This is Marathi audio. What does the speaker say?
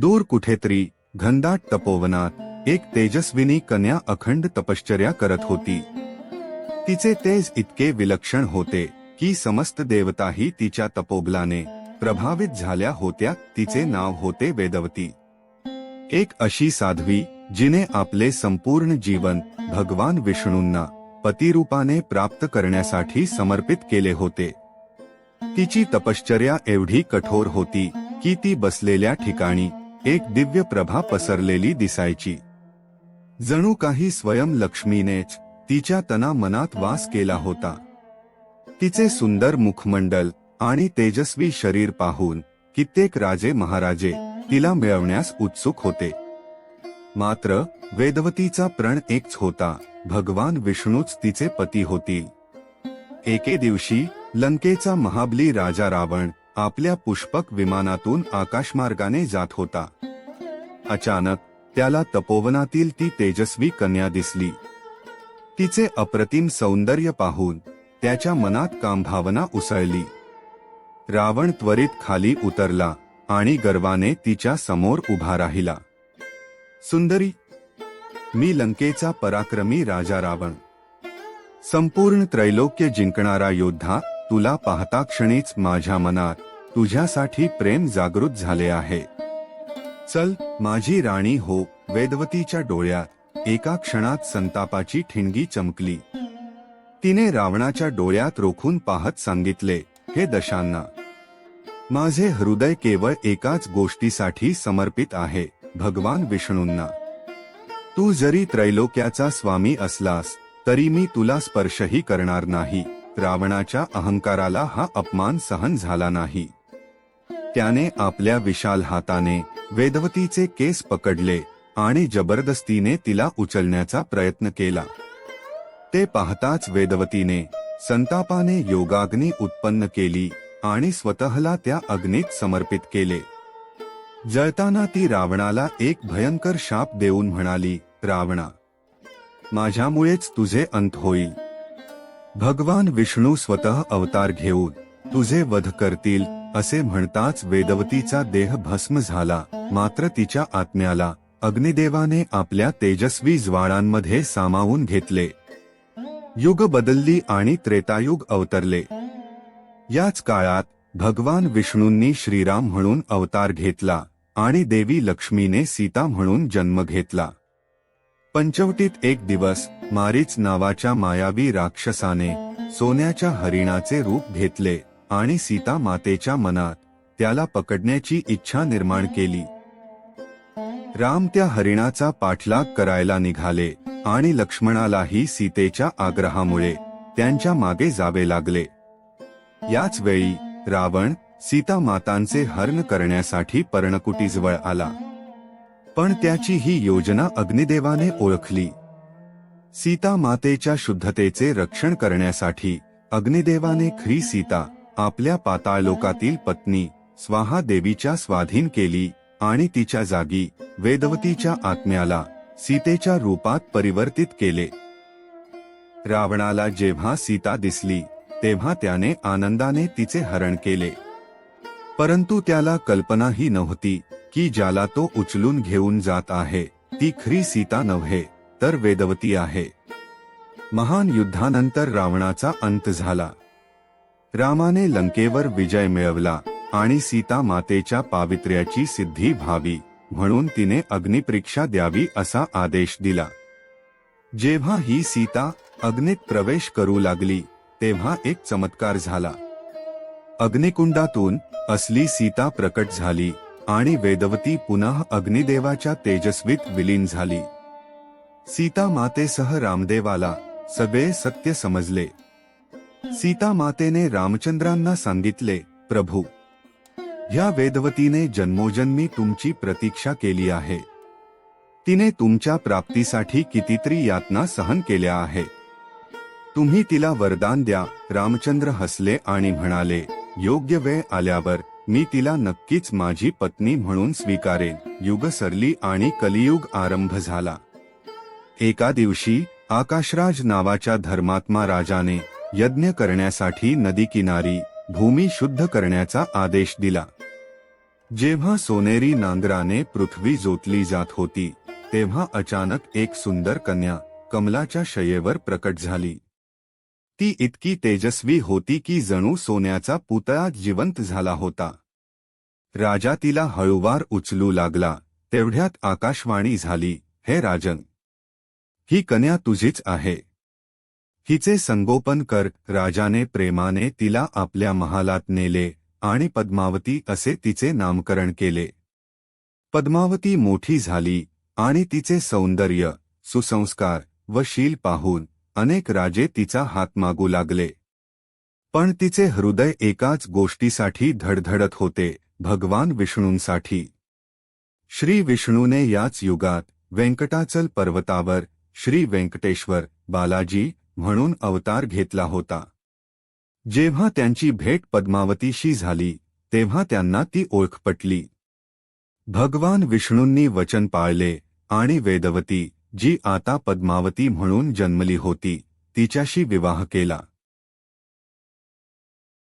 दूर कुठेतरी घनदाट तपोवनात एक तेजस्विनी कन्या अखंड तपश्चर्या करत होती. तिचे तेज इतके विलक्षण होते की समस्त देवताही तिच्या तपोबलाने प्रभावित झाल्या होत्या तिचे नाव होते वेदवती. एक अशी साध्वी जिने आपले संपूर्ण जीवन भगवान विष्णूंना पतिरूपाने प्राप्त करण्यासाठी समर्पित केले होते. तिची तपश्चर्या एवढी कठोर होती की ती बसलेल्या ठिकाणी एक दिव्य प्रभा पसरलेली दिसायची. जणू काही स्वयं लक्ष्मीनेच तिच्या तना मनात वास केला होता. तिचे सुंदर मुखमंडल आणि तेजस्वी शरीर पाहून कित्येक राजे महाराजे तिला मिळवण्यास उत्सुक होते. मात्र वेदवतीचा प्रण एकच होता भगवान विष्णूच तिचे पती होतील. एके दिवशी लंकेचा महाबली राजा रावण आपल्या पुष्पक विमानातून आकाशमार्गाने जात होता. अचानक त्याला तपोवनातील ती तेजस्वी कन्या दिसली. तिचे अप्रतिम सौंदर्य पाहून त्याच्या मनात कामभावना उसळली. रावण त्वरित खाली उतरला आणि गर्वाने तिच्या समोर उभा राहिला. सुंदरी मी लंकेचा पराक्रमी राजा रावण. संपूर्ण त्रैलोक्य जिंकणारा योद्धा तुला पाहता क्षणीच माझ्या मनात तुझ्यासाठी प्रेम जागृत झाले आहे. चल माझी राणी हो वेदवतीच्या डोळ्यात एका क्षणात संतापाची ठिणगी चमकली. तिने रावणाच्या डोळ्यात रोखून पाहत सांगितले हे दशांना माझे हृदय केवळ एकाच गोष्टीसाठी समर्पित आहे भगवान विष्णूंना. तू जरी त्रैलोक्याचा स्वामी असलास तरी मी तुला स्पर्शही करणार नाही. रावणाच्या अहंकाराला हा अपमान सहन झाला नाही. त्याने आपल्या विशाल हाताने वेदवतीचे केस पकडले आणि जबरदस्तीने तिला उचलण्याचा प्रयत्न केला. ते पाहताच वेदवतीने संतापाने योगाग्नी उत्पन्न केली आणि स्वतःला त्या अग्नीत समर्पित केले. जळताना ती रावणाला एक भयंकर शाप देऊन म्हणाली रावणा माझ्यामुळेच तुझे अंत होईल. भगवान विष्णू स्वतः अवतार घेऊन तुझे वध करतील असे म्हणताच वेदवतीचा देह भस्म झाला मात्र तिच्या आत्म्याला अग्निदेवाने आपल्या तेजस्वी ज्वाळांमध्ये सामावून घेतले. युग बदलली आणि त्रेतायुग अवतरले. याच काळात भगवान विष्णूंनी श्रीराम म्हणून अवतार घेतला आणि देवी लक्ष्मीने सीता म्हणून जन्म घेतला. पंचवटीत एक दिवस मारीच नावाच्या मायावी राक्षसाने सोन्याच्या हरिणाचे रूप घेतले. आणि सीता मातेच्या मनात त्याला पकडण्याची इच्छा निर्माण केली. राम त्या हरिणाचा पाठलाग करायला निघाले आणि लक्ष्मणालाही सीतेच्या आग्रहामुळे त्यांच्या मागे जावे लागले. याच वेळी रावण सीता मातांचे हरण करण्यासाठी पर्णकुटीजवळ आला. पण त्याची ही योजना अग्निदेवाने ओळखली. सीता मातेच्या शुद्धतेचे रक्षण करण्यासाठी अग्निदेवाने ख्री सीता आपल्या पाताळलोकातील पत्नी स्वाहा देवीच्या स्वाधीन केली आणि तिच्या जागी वेदवतीच्या आत्म्याला सीतेच्या रूपात परिवर्तित केले. रावणाला जेव्हा सीता दिसली तेव्हा त्याने आनंदाने तिचे हरण केले. परंतु त्याला कल्पनाही नव्हती की ज्याला तो उचलून घेऊन जात आहे ती खरी सीता नव्हे तर वेदवती आहे. महान युद्धानंतर रावणाचा अंत झाला. रामाने लंकेवर विजय मिळवला आणि सीता मातेच्या पावित्र्याची सिद्धी व्हावी म्हणून तिने अग्निपरीक्षा द्यावी असा आदेश दिला. जेव्हा ही सीता अग्नीत प्रवेश करू लागली तेव्हा एक चमत्कार झाला. अग्निकुंडातून असली सीता प्रकट झाली आणि वेदवती पुन्हा अग्निदेवाच्या तेजस्वीत विलीन झाली. सीता मातेसह रामदेवाला सगळे सत्य समजले. सीता मातेने रामचंद्रांना सांगितले प्रभू ह्या वेदवतीने जन्मोजन्मी तुमची प्रतीक्षा केली आहे. तिने तुमच्या प्राप्तीसाठी कितीतरी यातना सहन केल्या आहे तुम्ही तिला वरदान द्या. रामचंद्र हसले आणि म्हणाले योग्य वेळ आल्यावर मी तिला नक्कीच माझी पत्नी म्हणून स्वीकारेन. युग सरली आणि कलियुग आरंभ झाला. एका दिवशी आकाशराज नावाच्या धर्मात्मा राजाने यज्ञ करण्यासाठी नदी किनारी भूमी शुद्ध करण्याचा आदेश दिला. जेव्हा सोनेरी नांगराने पृथ्वी जोतली जात होती तेव्हा अचानक एक सुंदर कन्या कमलाच्या शयेवर प्रकट झाली. ती इतकी तेजस्वी होती की जणू सोन्याचा पुतळा जिवंत झाला होता. राजा तिला हळूवार उचलू लागला तेवढ्यात आकाशवाणी झाली हे राजन ही कन्या तुझीच आहे. हिचे संगोपन कर राजाने प्रेमाने तिला आपल्या महालात नेले आणि पद्मावती असे तिचे नामकरण केले. पद्मावती मोठी झाली आणि तिचे सौंदर्य सुसंस्कार व शील पाहून अनेक राजे तिचा हात मागू लागले. पण तिचे हृदय एकाच गोष्टीसाठी धडधडत होते भगवान विष्णूंसाठी. श्री विष्णूने याच युगात व्यंकटाचल पर्वतावर श्री व्यंकटेश्वर बालाजी म्हणून अवतार घेतला होता. जेव्हा त्यांची भेट पद्मावतीशी झाली तेव्हा त्यांना ती ओळख पटली. भगवान विष्णूंनी वचन पाळले आणि वेदवती जी आता पद्मावती म्हणून जन्मली होती तिच्याशी विवाह केला.